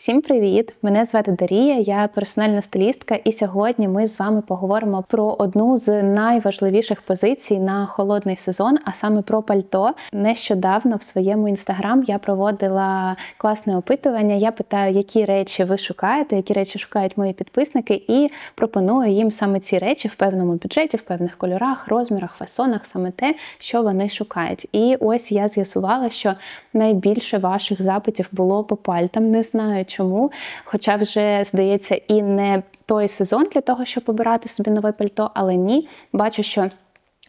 Всім привіт! Мене звати Дарія, я персональна стилістка, і сьогодні ми з вами поговоримо про одну з найважливіших позицій на холодний сезон, а саме про пальто. Нещодавно в своєму інстаграм я проводила класне опитування. Я питаю, які речі ви шукаєте, які речі шукають мої підписники, і пропоную їм саме ці речі в певному бюджеті, в певних кольорах, розмірах, фасонах, саме те, що вони шукають. І ось я з'ясувала, що найбільше ваших запитів було по пальтам. Не знаю чому. Хоча вже здається і не той сезон для того, щоб обирати собі нове пальто, але ні, бачу, що.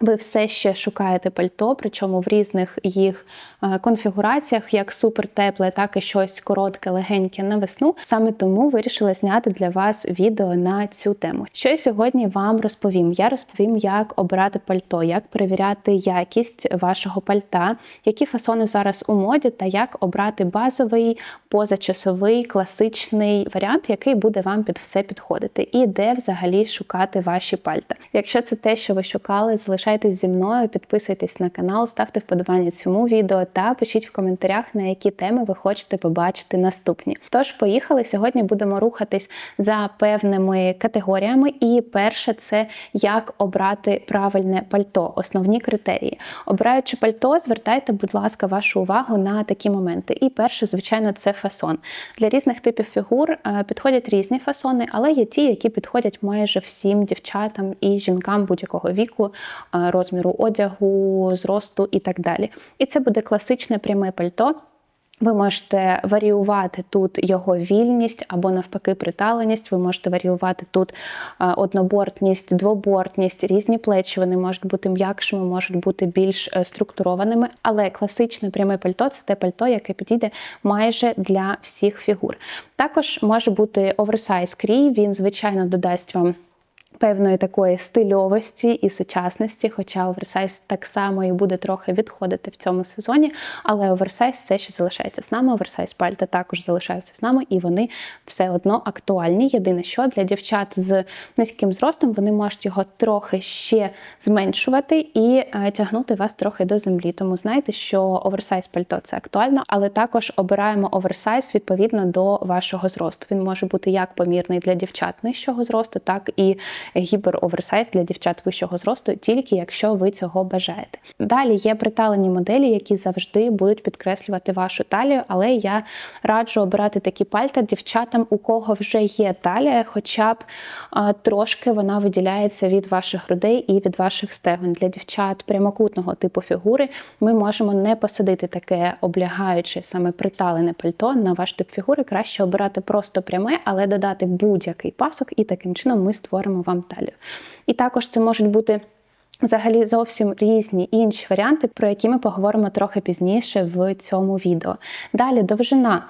Ви все ще шукаєте пальто, причому в різних їх е, конфігураціях, як супер тепле, так і щось коротке, легеньке на весну. Саме тому вирішила зняти для вас відео на цю тему. Що я сьогодні вам розповім? Я розповім, як обирати пальто, як перевіряти якість вашого пальта, які фасони зараз у моді, та як обрати базовий, позачасовий, класичний варіант, який буде вам під все підходити, і де взагалі шукати ваші пальта. Якщо це те, що ви шукали, залишайте Залишайтесь зі мною, підписуйтесь на канал, ставте вподобання цьому відео та пишіть в коментарях, на які теми ви хочете побачити наступні. Тож, поїхали. Сьогодні будемо рухатись за певними категоріями. І перше це як обрати правильне пальто, основні критерії. Обираючи пальто, звертайте, будь ласка, вашу увагу на такі моменти. І перше, звичайно, це фасон. Для різних типів фігур е, підходять різні фасони, але є ті, які підходять майже всім дівчатам і жінкам будь-якого віку розміру одягу, зросту і так далі. І це буде класичне пряме пальто. Ви можете варіювати тут його вільність або навпаки приталеність. Ви можете варіювати тут однобортність, двобортність, різні плечі. Вони можуть бути м'якшими, можуть бути більш е, структурованими. Але класичне пряме пальто це те пальто, яке підійде майже для всіх фігур. Також може бути оверсайз крій. Він, звичайно, додасть вам певної такої стильовості і сучасності, хоча оверсайз так само і буде трохи відходити в цьому сезоні, але оверсайз все ще залишається з нами. Оверсайз пальта також залишаються з нами, і вони все одно актуальні. Єдине, що для дівчат з низьким зростом вони можуть його трохи ще зменшувати і е, тягнути вас трохи до землі. Тому знаєте, що оверсайз пальто це актуально, але також обираємо оверсайз відповідно до вашого зросту. Він може бути як помірний для дівчат нижчого зросту, так і гіпероверсайз для дівчат вищого зросту, тільки якщо ви цього бажаєте. Далі є приталені моделі, які завжди будуть підкреслювати вашу талію, але я раджу обирати такі пальта дівчатам, у кого вже є талія, хоча б трошки вона виділяється від ваших грудей і від ваших стегон. Для дівчат прямокутного типу фігури ми можемо не посадити таке облягаюче, саме приталене пальто на ваш тип фігури. Краще обирати просто пряме, але додати будь-який пасок, і таким чином ми створимо вам талію. І також це можуть бути. Взагалі зовсім різні інші варіанти, про які ми поговоримо трохи пізніше в цьому відео. Далі довжина.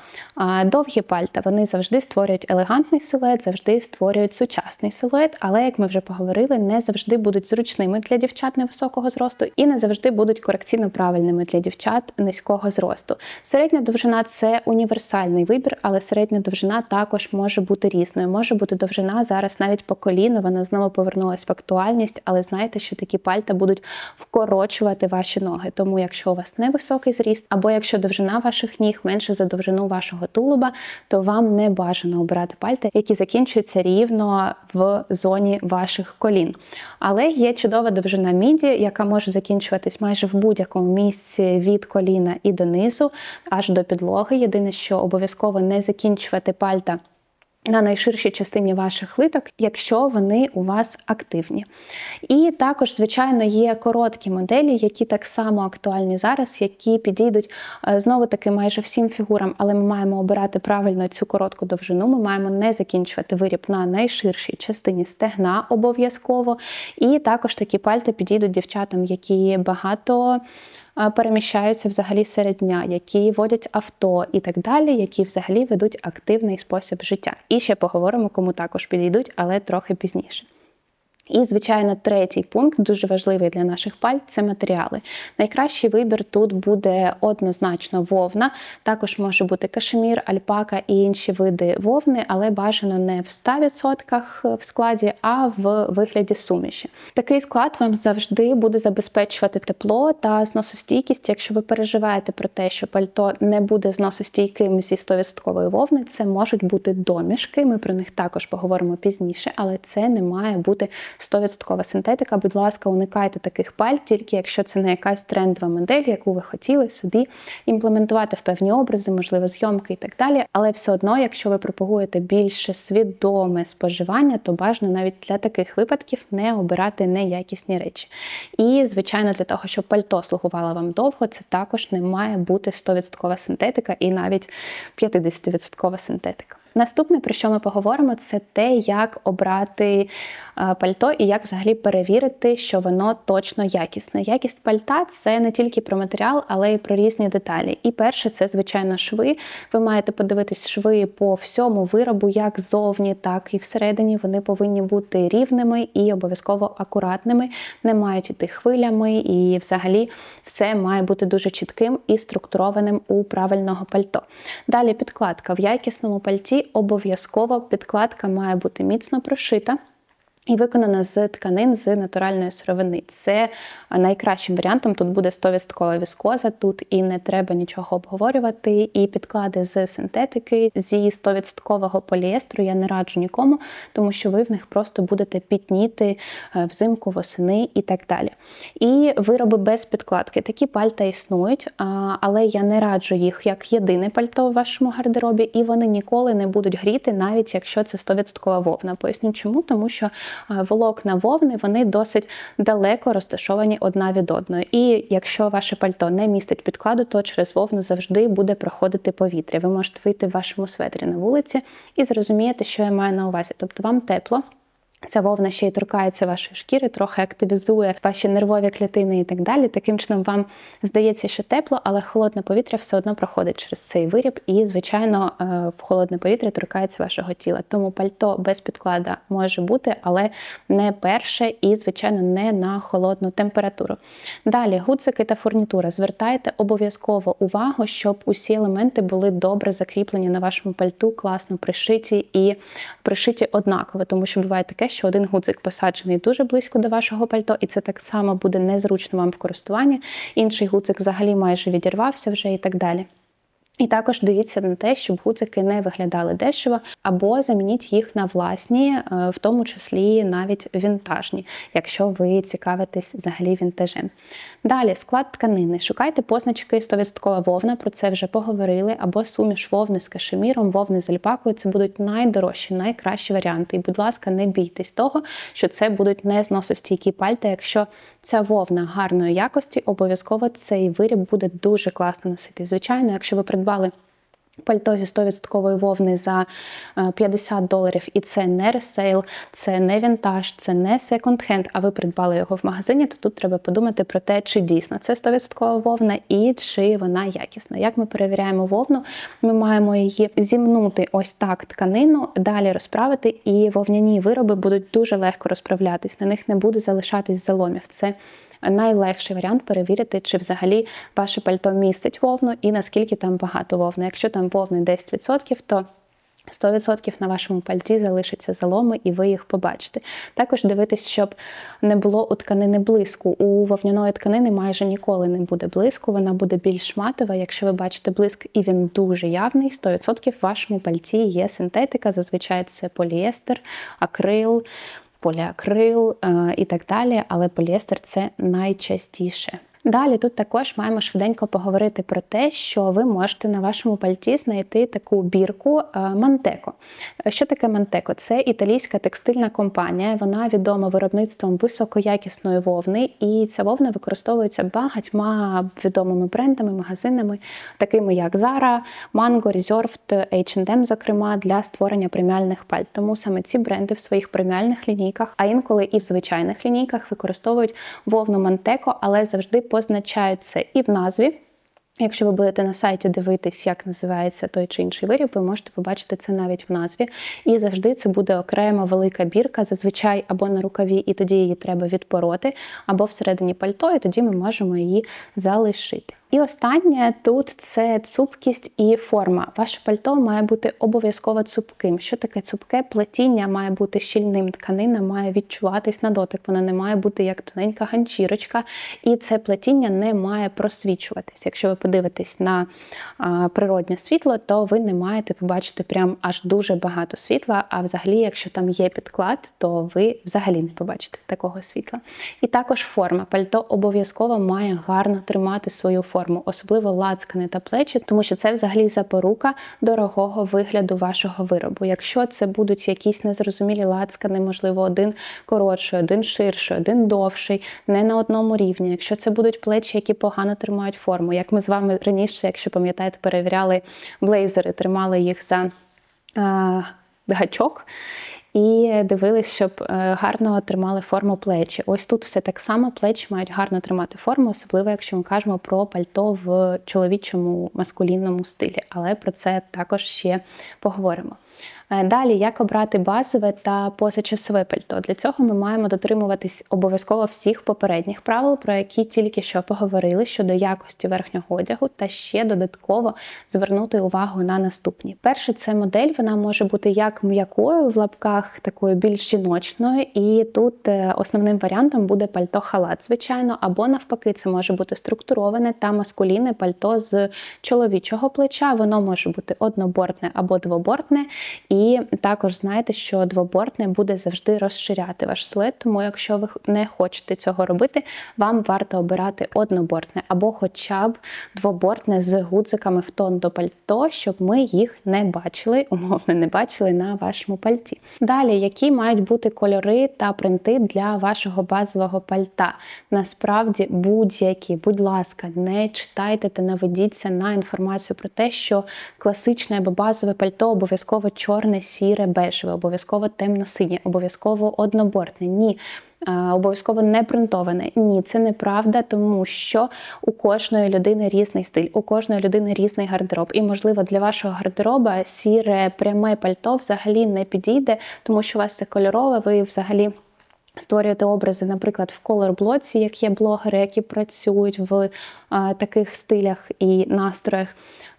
Довгі пальта вони завжди створюють елегантний силует, завжди створюють сучасний силует, але, як ми вже поговорили, не завжди будуть зручними для дівчат невисокого зросту і не завжди будуть корекційно правильними для дівчат низького зросту. Середня довжина це універсальний вибір, але середня довжина також може бути різною. Може бути довжина зараз навіть по коліну, вона знову повернулася в актуальність, але знаєте, що такі пальта будуть вкорочувати ваші ноги. Тому, якщо у вас невисокий зріст, або якщо довжина ваших ніг менше за довжину вашого тулуба, то вам не бажано обирати пальта, які закінчуються рівно в зоні ваших колін. Але є чудова довжина міді, яка може закінчуватись майже в будь-якому місці від коліна і донизу, аж до підлоги. Єдине, що обов'язково не закінчувати пальта на найширшій частині ваших литок, якщо вони у вас активні. І також, звичайно, є короткі моделі, які так само актуальні зараз, які підійдуть е, знову-таки майже всім фігурам, але ми маємо обирати правильно цю коротку довжину. Ми маємо не закінчувати виріб на найширшій частині стегна обов'язково. І також такі пальти підійдуть дівчатам, які багато переміщаються взагалі серед дня, які водять авто і так далі, які взагалі ведуть активний спосіб життя. І ще поговоримо, кому також підійдуть, але трохи пізніше. І, звичайно, третій пункт, дуже важливий для наших пальт, це матеріали. Найкращий вибір тут буде однозначно вовна, також може бути кашемір, альпака і інші види вовни, але бажано не в 100% в складі, а в вигляді суміші. Такий склад вам завжди буде забезпечувати тепло та зносостійкість. Якщо ви переживаєте про те, що пальто не буде зносостійким зі 100% вовни, це можуть бути домішки. Ми про них також поговоримо пізніше, але це не має бути 100% синтетика. Будь ласка, уникайте таких пальт, тільки якщо це не якась трендова модель, яку ви хотіли собі імплементувати в певні образи, можливо, зйомки і так далі. Але все одно, якщо ви пропагуєте більше свідоме споживання, то бажано навіть для таких випадків не обирати неякісні речі. І, звичайно, для того, щоб пальто слугувало вам довго, це також не має бути 100% синтетика і навіть 50% синтетика. Наступне, про що ми поговоримо, це те, як обрати е, пальто і як взагалі перевірити, що воно точно якісне. Якість пальта це не тільки про матеріал, але й про різні деталі. І перше, це, звичайно, шви. Ви маєте подивитись шви по всьому виробу, як ззовні, так і всередині. Вони повинні бути рівними і обов'язково акуратними, не мають іти хвилями, і взагалі все має бути дуже чітким і структурованим у правильного пальто. Далі підкладка в якісному пальті обов'язково підкладка має бути міцно прошита. І виконана з тканин з натуральної сировини. Це найкращим варіантом. Тут буде 100% віскоза, тут і не треба нічого обговорювати. І підклади з синтетики, зі 100% поліестру я не раджу нікому, тому що ви в них просто будете пітніти е, взимку, восени і так далі. І вироби без підкладки. Такі пальта існують, але я не раджу їх як єдине пальто в вашому гардеробі, і вони ніколи не будуть гріти, навіть якщо це 100% вовна. Поясню чому, тому що волокна вовни вони досить далеко розташовані одна від одної. І якщо ваше пальто не містить підкладу, то через вовну завжди буде проходити повітря. Ви можете вийти в вашому светрі на вулиці і зрозуміти, що я маю на увазі. Тобто вам тепло. Ця вовна ще й торкається вашої шкіри, трохи активізує ваші нервові клітини і так далі. Таким чином, вам здається, що тепло, але холодне повітря все одно проходить через цей виріб, і, звичайно, е, в холодне повітря торкається вашого тіла. Тому пальто без підклада може бути, але не перше і, звичайно, не на холодну температуру. Далі, гудзики та фурнітура. Звертайте обов'язково увагу, щоб усі елементи були добре закріплені на вашому пальту, класно пришиті і пришиті однаково, тому що буває таке що один гудзик посаджений дуже близько до вашого пальто, і це так само буде незручно вам в користуванні. Інший гудзик взагалі майже відірвався вже і так далі. І також дивіться на те, щоб гудзики не виглядали дешево, або замініть їх на власні, е, в тому числі навіть вінтажні, якщо ви цікавитесь взагалі вінтажем. Далі склад тканини. Шукайте позначки 100% вовна, про це вже поговорили, або суміш вовни з кашеміром, вовни з альпакою. Це будуть найдорожчі, найкращі варіанти. І, будь ласка, не бійтесь того, що це будуть незносостійкі пальта. Якщо ця вовна гарної якості, обов'язково цей виріб буде дуже класно носити. Звичайно, якщо ви придбали Пальто зі 100% вовни за 50 е, доларів, і це не ресейл, це не вінтаж, це не секонд-хенд, а ви придбали його в магазині, то тут треба подумати про те, чи дійсно це 100% вовна і чи вона якісна. Як ми перевіряємо вовну, ми маємо її зімнути ось так тканину, далі розправити, і вовняні вироби будуть дуже легко розправлятись, на них не буде залишатись заломів. Це найлегший варіант перевірити, чи взагалі ваше пальто містить вовну і наскільки там багато вовни. Якщо там вовни 10%, то 100% на вашому пальті залишаться заломи, і ви їх побачите. Також дивитись, щоб не було у тканини блиску. У вовняної тканини майже ніколи не буде блиску, вона буде більш матова. Якщо ви бачите блиск і він дуже явний, 100% в вашому пальті є синтетика, зазвичай це поліестер, акрил, поліакрил е, і так далі, але поліестер це найчастіше. Далі тут також маємо швиденько поговорити про те, що ви можете на вашому пальті знайти таку бірку Мантеко. Що таке Мантеко? Це італійська текстильна компанія, вона відома виробництвом високоякісної вовни, і ця вовна використовується багатьма відомими брендами, магазинами, такими як Zara, Mango, Reserved, H&M, зокрема, для створення преміальних пальт. Тому саме ці бренди в своїх преміальних лінійках, а інколи і в звичайних лінійках використовують вовну Мантеко, але завжди позначають це і в назві. Якщо ви будете на сайті дивитись, як називається той чи інший виріб, ви можете побачити це навіть в назві. І завжди це буде окрема велика бірка, зазвичай або на рукаві, і тоді її треба відпороти, або всередині пальто, і тоді ми можемо її залишити. І останнє тут це цупкість і форма. Ваше пальто має бути обов'язково цупким. Що таке цупке? Плетіння має бути щільним, тканина має відчуватись на дотик, вона не має бути як тоненька ганчірочка, і це плетіння не має просвічуватись. Якщо ви подивитесь на а, природнє світло, то ви не маєте побачити прям аж дуже багато світла. А взагалі, якщо там є підклад, то ви взагалі не побачите такого світла. І також форма. Пальто обов'язково має гарно тримати свою форму форму, особливо лацкани та плечі, тому що це взагалі запорука дорогого вигляду вашого виробу. Якщо це будуть якісь незрозумілі лацкани, можливо, один коротший, один ширший, один довший, не на одному рівні. Якщо це будуть плечі, які погано тримають форму, як ми з вами раніше, якщо пам'ятаєте, перевіряли блейзери, тримали їх за а, гачок і дивились, щоб е, гарно тримали форму плечі. Ось тут все так само, плечі мають гарно тримати форму, особливо якщо ми кажемо про пальто в чоловічому маскулінному стилі. Але про це також ще поговоримо. Е, далі, як обрати базове та позачасове пальто. Для цього ми маємо дотримуватись обов'язково всіх попередніх правил, про які тільки що поговорили щодо якості верхнього одягу, та ще додатково звернути увагу на наступні. Перше, це модель, вона може бути як м'якою в лапках, такою більш жіночною, і тут е, основним варіантом буде пальто-халат, звичайно, або навпаки, це може бути структуроване та маскулінне пальто з чоловічого плеча. Воно може бути однобортне або двобортне. І також знаєте, що двобортне буде завжди розширяти ваш силует, тому якщо ви не хочете цього робити, вам варто обирати однобортне або хоча б двобортне з гудзиками в тон до пальто, щоб ми їх не бачили, умовно не бачили на вашому пальті. Далі, які мають бути кольори та принти для вашого базового пальта? Насправді будь-які, будь ласка, не читайте та наведіться на інформацію про те, що класичне або базове пальто обов'язково чорне, сіре, бежеве, обов'язково темно-синє, обов'язково однобортне. Ні. Обов'язково не принтоване. Ні, це неправда, тому що у кожної людини різний стиль, у кожної людини різний гардероб. І, можливо, для вашого гардероба сіре пряме пальто взагалі не підійде, тому що у вас це кольорове, ви взагалі. Створювати образи, наприклад, в колорблоці, як є блогери, які працюють в таких стилях і настроях.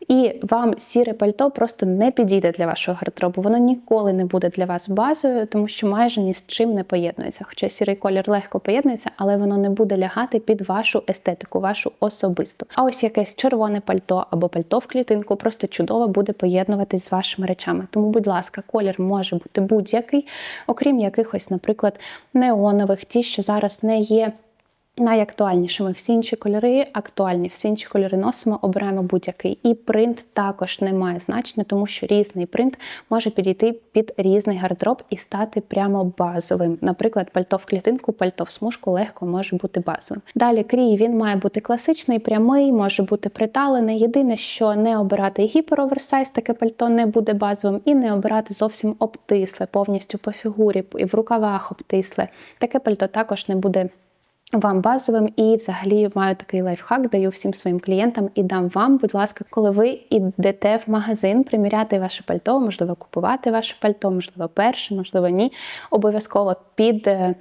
І вам сіре пальто просто не підійде для вашого гардеробу. Воно ніколи не буде для вас базою, тому що майже ні з чим не поєднується. Хоча сірий колір легко поєднується, але воно не буде лягати під вашу естетику, вашу особисту. А ось якесь червоне пальто або пальто в клітинку просто чудово буде поєднуватись з вашими речами. Тому, будь ласка, колір може бути будь-який, окрім якихось, наприклад, неонових, ті, що зараз не є. Найактуальнішими всі інші кольори актуальні, всі інші кольори носимо, обираємо будь-який. І принт також не має значення, тому що різний принт може підійти під різний гардероб і стати прямо базовим. Наприклад, пальто в клітинку, пальто в смужку легко може бути базовим. Далі крій він має бути класичний, прямий, може бути приталений. Єдине, що не обирати гіпероверсайз, таке пальто не буде базовим, і не обирати зовсім обтисле, повністю по фігурі і в рукавах обтисле. Таке пальто також не буде вам базовим і взагалі маю такий лайфхак, даю всім своїм клієнтам і дам вам, будь ласка, коли ви йдете в магазин, приміряти ваше пальто, можливо, купувати ваше пальто, можливо, перше, можливо, ні. Обов'язково під е,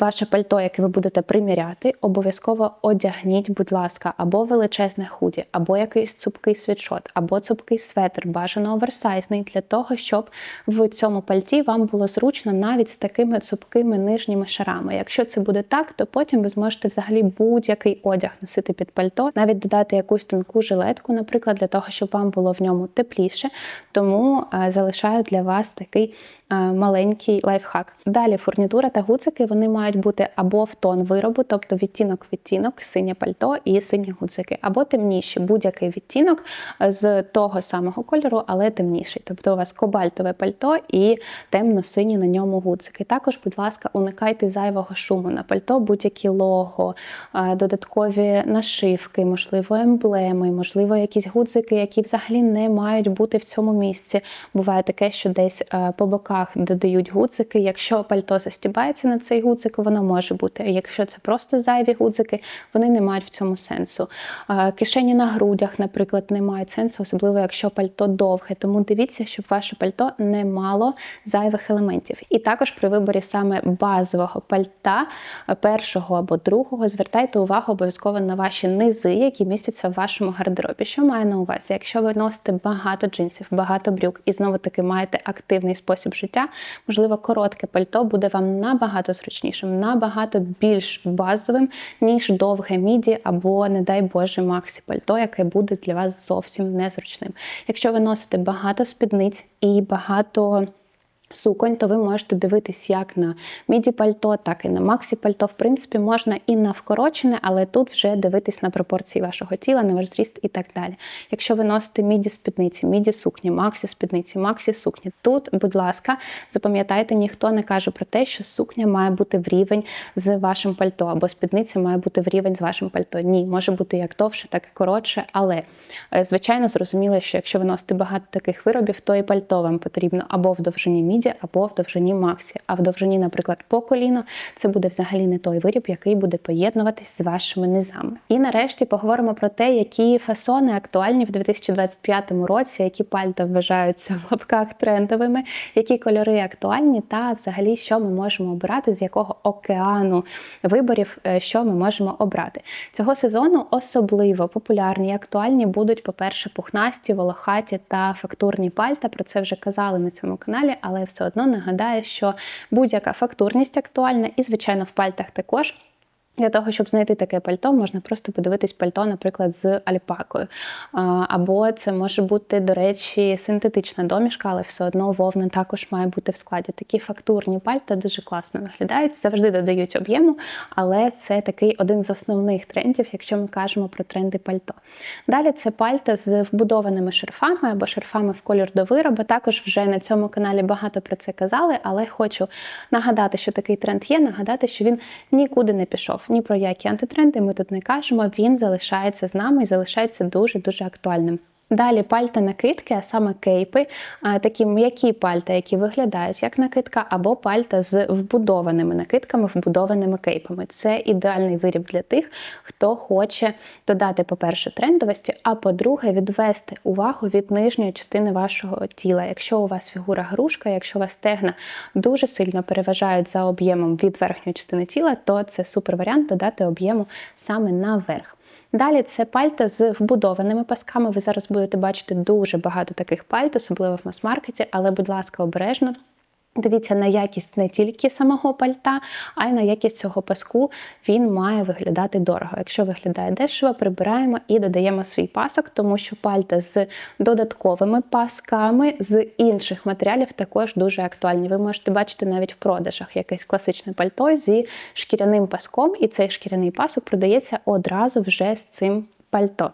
ваше пальто, яке ви будете приміряти, обов'язково одягніть, будь ласка, або величезне худі, або якийсь цупкий світшот, або цупкий светр, бажано оверсайзний, для того, щоб в цьому пальті вам було зручно навіть з такими цупкими нижніми шарами. Якщо це буде так, то потім ви зможете взагалі будь-який одяг носити під пальто, навіть додати якусь тонку жилетку, наприклад, для того, щоб вам було в ньому тепліше. Тому е, залишаю для вас такий маленький лайфхак. Далі фурнітура та гуцики вони мають бути або в тон виробу, тобто відтінок-відтінок, синє пальто і сині гуцики, або темніші будь-який відтінок з того самого кольору, але темніший. Тобто у вас кобальтове пальто і темно-сині на ньому гуцики. Також, будь ласка, уникайте зайвого шуму на пальто, будь-які лого, е, додаткові нашивки, можливо, емблеми, можливо, якісь гудзики, які взагалі не мають бути в цьому місці. Буває таке, що десь е, по боках руках додають гуцики. Якщо пальто застібається на цей гудзик, воно може бути. Якщо це просто зайві гудзики, вони не мають в цьому сенсу. Кишені на грудях, наприклад, не мають сенсу, особливо якщо пальто довге. Тому дивіться, щоб ваше пальто не мало зайвих елементів. І також при виборі саме базового пальта, е, першого або другого, звертайте увагу обов'язково на ваші низи, які містяться в вашому гардеробі. Що маю на увазі? Якщо ви носите багато джинсів, багато брюк і знову таки маєте активний спосіб життя, можливо, коротке пальто буде вам набагато зручнішим, набагато більш базовим, ніж довге міді або, не дай Боже, максі пальто, яке буде для вас зовсім незручним. Якщо ви носите багато спідниць і багато суконь, то ви можете дивитись як на міді пальто, так і на максі пальто. В принципі, можна і на вкорочене, але тут вже дивитись на пропорції вашого тіла, на ваш зріст і так далі. Якщо ви носите міді спідниці, міді сукні, максі спідниці, максі сукні, тут, будь ласка, запам'ятайте, ніхто не каже про те, що сукня має бути в рівень з вашим пальто, або спідниця має бути в рівень з вашим пальто. Ні, може бути як довше, так і коротше, але е, звичайно зрозуміло, що якщо ви носите багато таких виробів, то і пальто вам потрібно або в довжині міді, або в довжині максі. А в довжині, наприклад, по коліно, це буде взагалі не той виріб, який буде поєднуватись з вашими низами. І нарешті поговоримо про те, які фасони актуальні в 2025 році, які пальта вважаються в лапках трендовими, які кольори актуальні, та взагалі, що ми можемо обирати, з якого океану виборів, е, що ми можемо обрати. Цього сезону особливо популярні і актуальні будуть, по-перше, пухнасті, волохаті та фактурні пальта. Про це вже казали на цьому каналі, але все одно нагадаю, що будь-яка фактурність актуальна, і, звичайно, в пальтах також. Для того, щоб знайти таке пальто, можна просто подивитись пальто, наприклад, з альпакою. Або це може бути, до речі, синтетична домішка, але все одно вовна також має бути в складі. Такі фактурні пальта дуже класно виглядають, завжди додають об'єму, але це такий один з основних трендів, якщо ми кажемо про тренди пальто. Далі це пальта з вбудованими шерфами або шерфами в колір до вироба. Також вже на цьому каналі багато про це казали, але хочу нагадати, що такий тренд є, нагадати, що він нікуди не пішов ні про які антитренди ми тут не кажемо. Він залишається з нами і залишається дуже дуже актуальним. Далі пальта накидки, а саме кейпи, такі м'які пальта, які виглядають як накидка, або пальта з вбудованими накидками, вбудованими кейпами. Це ідеальний виріб для тих, хто хоче додати, по-перше, трендовості, а по-друге, відвести увагу від нижньої частини вашого тіла. Якщо у вас фігура грушка, якщо у вас стегна дуже сильно переважають за об'ємом від верхньої частини тіла, то це супер варіант додати об'єму саме наверх. Далі це пальта з вбудованими пасками. Ви зараз будете бачити дуже багато таких пальт, особливо в мас-маркеті, але, будь ласка, обережно. Дивіться на якість не тільки самого пальта, а й на якість цього паску він має виглядати дорого. Якщо виглядає дешево, прибираємо і додаємо свій пасок, тому що пальта з додатковими пасками з інших матеріалів також дуже актуальні. Ви можете бачити навіть в продажах якесь класичне пальто зі шкіряним паском, і цей шкіряний пасок продається одразу вже з цим пальто.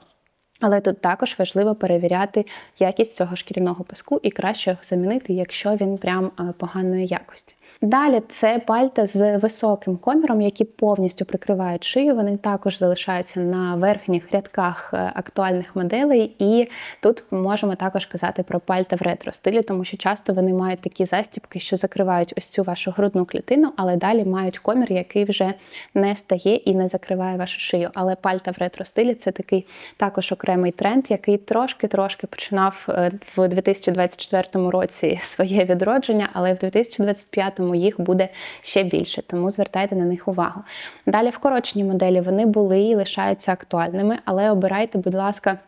Але тут також важливо перевіряти якість цього шкіряного паску і краще його замінити, якщо він прям е, поганої якості. Далі це пальта з високим коміром, які повністю прикривають шию. Вони також залишаються на верхніх рядках е, актуальних моделей, і тут можемо також казати про пальта в ретро стилі, тому що часто вони мають такі застібки, що закривають ось цю вашу грудну клітину, але далі мають комір, який вже не стає і не закриває вашу шию. Але пальта в ретро стилі це такий також окремий тренд, який трошки-трошки починав е, в 2024 році своє відродження, але в 2025 їх буде ще більше, тому звертайте на них увагу. Далі вкорочені моделі вони були і лишаються актуальними, але обирайте, будь ласка.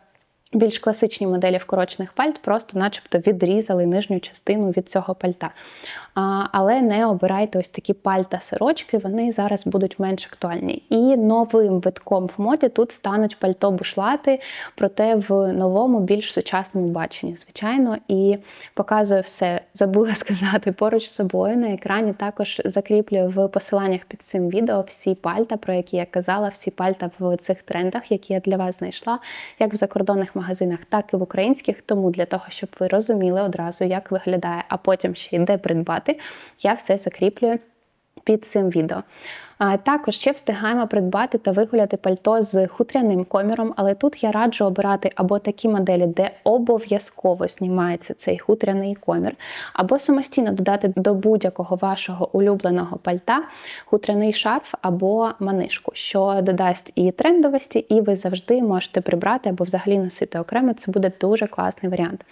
Більш класичні моделі вкорочених пальт просто, начебто, відрізали нижню частину від цього пальта. А, Але не обирайте ось такі пальта-сирочки, вони зараз будуть менш актуальні. І новим витком в моді тут стануть пальто-бушлати, проте в новому, більш сучасному баченні, звичайно, і показує все, забула сказати поруч з собою. На екрані також закріплюю в посиланнях під цим відео всі пальта, про які я казала, всі пальта в цих трендах, які я для вас знайшла, як в закордонних магазинах магазинах, так і в українських. Тому для того, щоб ви розуміли одразу, як виглядає, а потім ще й де придбати, я все закріплюю під цим відео. Також ще встигаємо придбати та вигуляти пальто з хутряним коміром, але тут я раджу обирати або такі моделі, де обов'язково знімається цей хутряний комір, або самостійно додати до будь-якого вашого улюбленого пальта хутряний шарф або манишку, що додасть і трендовості, і ви завжди можете прибрати або взагалі носити окремо. Це буде дуже класний варіант.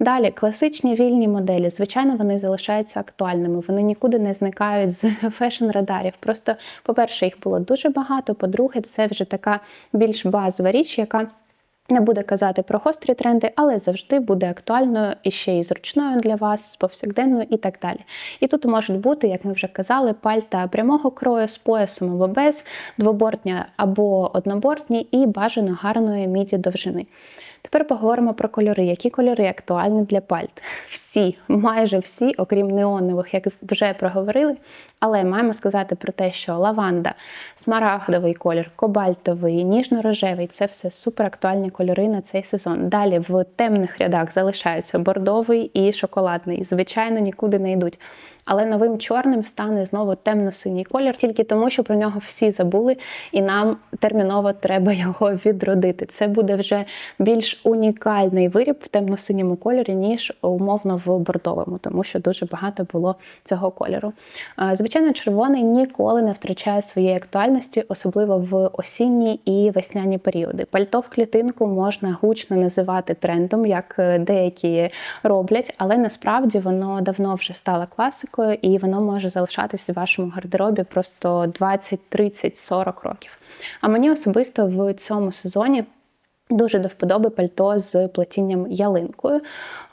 Далі, класичні вільні моделі, звичайно, вони залишаються актуальними, вони нікуди не зникають з фешн-радарів. Просто, по-перше, їх було дуже багато. По-друге, це вже така більш базова річ, яка не буде казати про гострі тренди, але завжди буде актуальною і ще й зручною для вас, повсякденною і так далі. І тут можуть бути, як ми вже казали, пальта прямого крою з поясом або без, двобортні або однобортні, і бажано гарної міді довжини. Тепер поговоримо про кольори. Які кольори актуальні для пальт? Всі, майже всі, окрім неонових, як вже проговорили. Але маємо сказати про те, що лаванда, смарагдовий колір, кобальтовий, ніжно-рожевий це все супер актуальні кольори на цей сезон. Далі в темних рядах залишаються бордовий і шоколадний. Звичайно, нікуди не йдуть. Але новим чорним стане знову темно-синій колір, тільки тому, що про нього всі забули, і нам терміново треба його відродити. Це буде вже більш унікальний виріб в темно-синьому кольорі, ніж умовно в бордовому, тому що дуже багато було цього кольору. Звичайно, червоний ніколи не втрачає своєї актуальності, особливо в осінні і весняні періоди. Пальто в клітинку можна гучно називати трендом, як е, деякі роблять, але насправді воно давно вже стало класикою і воно може залишатись в вашому гардеробі просто 20, 30, 40 років. А мені особисто в цьому сезоні. Дуже до вподоби пальто з плетінням ялинкою.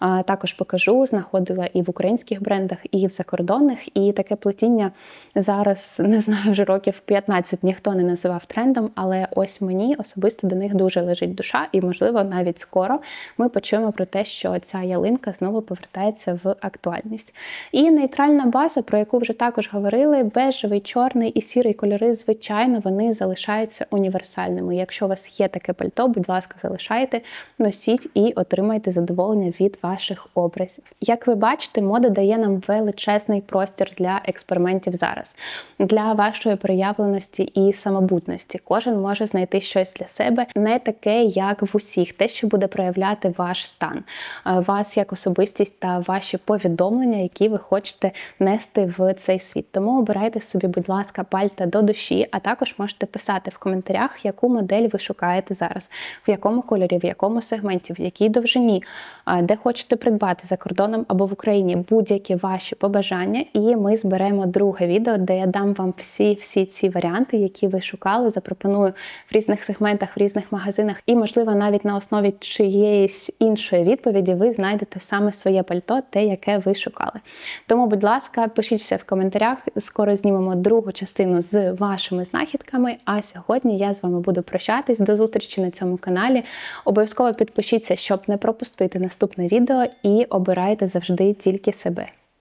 Також покажу, знаходила і в українських брендах, і в закордонних. І таке плетіння зараз не знаю вже років 15 ніхто не називав трендом, але ось мені особисто до них дуже лежить душа, і, можливо, навіть скоро ми почуємо про те, що ця ялинка знову повертається в актуальність. І нейтральна база, про яку вже також говорили, бежевий, чорний і сірий кольори, звичайно, вони залишаються універсальними. Якщо у вас є таке пальто, будь ласка, залишайте, носіть і отримайте задоволення від ваших образів. Як ви бачите, мода дає нам величезний простір для експериментів зараз, для вашої проявленості і самобутності. Кожен може знайти щось для себе, не таке, як в усіх, те, що буде проявляти ваш стан, вас як особистість та ваші повідомлення, які ви хочете нести в цей світ. Тому обирайте собі, будь ласка, пальта до душі, а також можете писати в коментарях, яку модель ви шукаєте зараз, в якому кольорі, в якому сегменті, в якій довжині, де хочете придбати за кордоном або в Україні будь-які ваші побажання. І ми зберемо друге відео, де я дам вам всі-всі ці варіанти, які ви шукали, запропоную в різних сегментах, в різних магазинах, і, можливо, навіть на основі чиєїсь іншої відповіді ви знайдете саме своє пальто, те, яке ви шукали. Тому, будь ласка, пишіть все в коментарях. Скоро знімемо другу частину з вашими знахідками. А сьогодні я з вами буду прощатись. До зустрічі на цьому каналі. Обов'язково підпишіться, щоб не пропустити наступне відео, і обирайте завжди тільки себе.